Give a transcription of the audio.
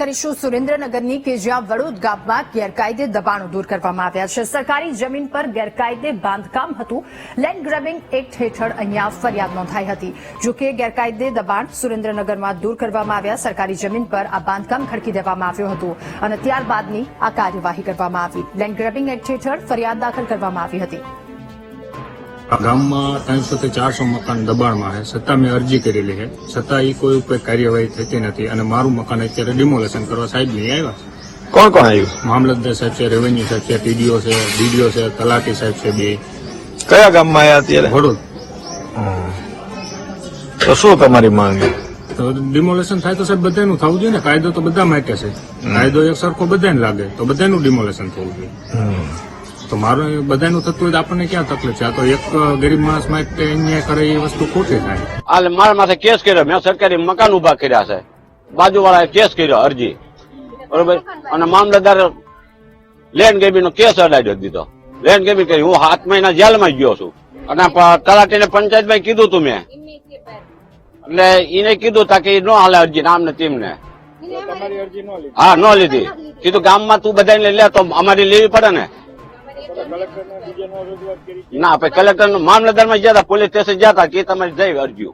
કરીશું. સુરેન્દ્રનગરની કે જ્યાં વડોદ ગામમાં ગેરકાયદે દબાણો દૂર કરવામાં આવ્યા છે. સરકારી જમીન પર ગેરકાયદે બાંધકામ હતું. લેન્ડ ગ્રેબિંગ એક્ટ હેઠળ અહીંયા ફરિયાદ નોંધાઈ હતી. જો કે ગેરકાયદે દબાણ સુરેન્દ્રનગરમાં દૂર કરવામાં આવ્યા. સરકારી જમીન પર આ બાંધકામ ખડકી દેવામાં આવ્યું હતું અને ત્યારબાદની આ કાર્યવાહી કરવામાં આવી. લેન્ડ ગ્રેબિંગ એક્ટ હેઠળ ફરિયાદ દાખલ કરવામાં આવી હતી. ગામમાં ત્રણસો થી ચારસો મકાન દબાણમાં છે. છતાં મેં અરજી કરેલી છે. છતાં એ કોઈ ઉપર કાર્યવાહી થતી નથી અને મારું મકાન અત્યારે ડિમોલેશન કરવા સાહેબ નહીં આવ્યા. કોણ કોણ આવ્યું? મામલતદાર સાહેબ છે રેવન્યુ સાહેબ છે ટીડીઓ છે ડીડીઓ છે તલાટી સાહેબ છે બે. કયા ગામમાં આવ્યા અત્યારે? વડોદ તો શું તમારી માંગણી તો ડિમોલેશન થાય તો સાહેબ બધાનું થવું જોઈએ ને. કાયદો તો બધા માટે છે. કાયદો એક સરખો બધાને લાગે. તો બધાનું ડિમોલેશન થવું જોઈએ. તો મારું બધાનું થતું હોય તો આપણને ક્યાં તકલીફ છે? આ તો એક ગરીબ માણસ માટે અન્યાય કરે એ વસ્તુ ખોટી થાય. હાલ મારા માથે કેસ કર્યો. મેં સરકારી મકાન ઊભા કર્યા છે. બાજુવાળાએ કેસ કર્યો અરજી. બરોબર? અને મામલતદાર લેન્ડ ગેબી નો કેસ અડાડ્યો દીધો. લેન્ડ ગેબી કરી હું સાત મહિના જેલમાં ગયો છું. અને પ- તલાટીને પંચાયતમાં કીધું તું મેં. એટલે એને કીધું તા કે ન હાલે અરજી નામ ને તેમને હા ન લીધી. કીધું ગામમાં તું બધાને લે તો અમારી લેવી પડે ને. ના પછી કલેક્ટર મામલતદારમાં ગયા હતા, પોલીસ સ્ટેશન ગયા હતા કે તમારે જઈ અરજી.